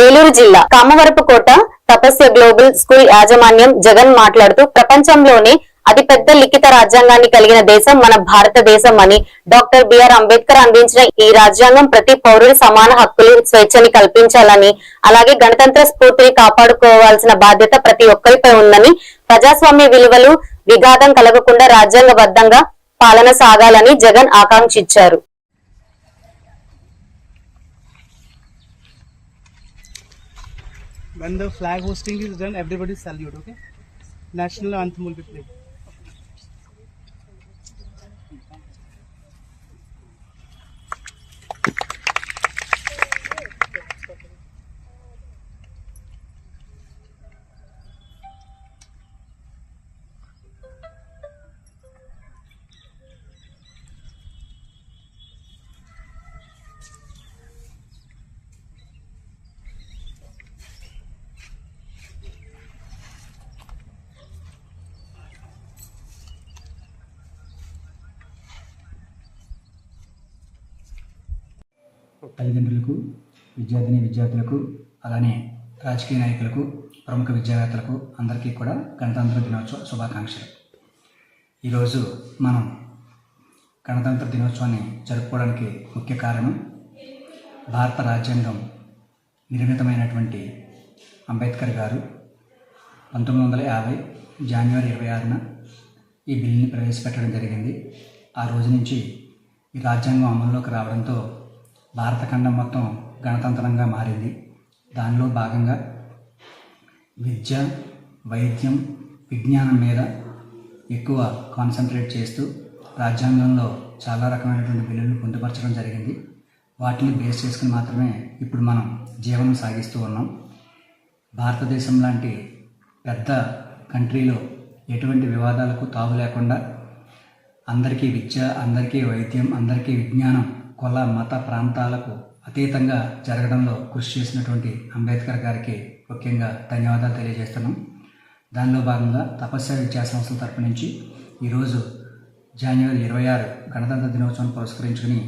ఏలూరు జిల్లా కామవరపుకోట తపస్య global school యాజమాన్యం జగన్ మాట్లాడుతూ ప్రపంచంలోనే అతిపెద్ద లిఖిత రాజ్యాంగాన్ని కలిగిన దేశం మన భారతదేశం అని డాక్టర్ బిఆర్ అంబేద్కర్ అందించిన ఈ రాజ్యాంగం ప్రతి పౌరుడి సమాన హక్కులు స్వేచ్ఛని కల్పించాలని అలాగే గణతంత్ర స్ఫూర్తిని కాపాడుకోవాల్సిన బాధ్యత ప్రతి ఒక్కరిపై ఉందని ప్రజాస్వామ్య విలువలు విఘాతం కలగకుండా రాజ్యాంగబద్ధంగా పాలన సాగాలని జగన్ ఆకాంక్షించారు. When the flag hosting is done, everybody salute, okay? National anthem will be played. తల్లిదండ్రులకు విద్యార్థిని విద్యార్థులకు అలానే రాజకీయ నాయకులకు ప్రముఖ విద్యావేత్తలకు అందరికీ కూడా గణతంత్ర దినోత్సవ శుభాకాంక్షలు. ఈరోజు మనం గణతంత్ర దినోత్సవాన్ని జరుపుకోవడానికి ముఖ్య కారణం భారత రాజ్యాంగం నిర్మితమైనటువంటి అంబేద్కర్ గారు పంతొమ్మిది వందల యాభై జనవరి ఇరవై ఆరున ఈ బిల్లుని ప్రవేశపెట్టడం జరిగింది. ఆ రోజు నుంచి ఈ రాజ్యాంగం అమల్లోకి రావడంతో భారత ఖండం మొత్తం గణతంత్రంగా మారింది. దానిలో భాగంగా విద్య వైద్యం విజ్ఞానం మీద ఎక్కువ కాన్సన్ట్రేట్ చేస్తూ రాజ్యాంగంలో చాలా రకమైనటువంటి బిల్లులు పొందుపరచడం జరిగింది. వాటిని బేస్ చేసుకుని మాత్రమే ఇప్పుడు మనం జీవనం సాగిస్తూ ఉన్నాం. భారతదేశం లాంటి పెద్ద కంట్రీలో ఎటువంటి వివాదాలకు తావు లేకుండా అందరికీ విద్య అందరికీ వైద్యం అందరికీ విజ్ఞానం కుల మత ప్రాంతాలకు అతీతంగా జరగడంలో కృషి చేసినటువంటి అంబేద్కర్ గారికి ముఖ్యంగా ధన్యవాదాలు తెలియజేస్తున్నాం. దానిలో భాగంగా తపస్య విద్యా సంస్థల తరపు నుంచి ఈరోజు జనవరి ఇరవై ఆరు గణతంత్ర దినోత్సవం పురస్కరించుకుని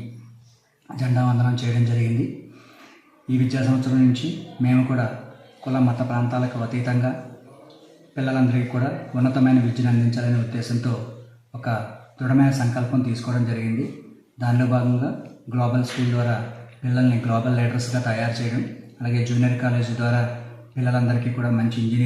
జెండా వందనం చేయడం జరిగింది. ఈ విద్యా సంవత్సరం నుంచి మేము కూడా కుల మత ప్రాంతాలకు అతీతంగా పిల్లలందరికీ కూడా ఉన్నతమైన విద్యను అందించాలనే ఉద్దేశంతో ఒక దృఢమైన సంకల్పం తీసుకోవడం జరిగింది. దానిలో భాగంగా గ్లోబల్ స్కూల్ ద్వారా పిల్లల్ని గ్లోబల్ లీడర్స్గా తయారు చేయడం అలాగే జూనియర్ కాలేజ్ ద్వారా పిల్లలందరికీ కూడా మంచి ఇంజనీర్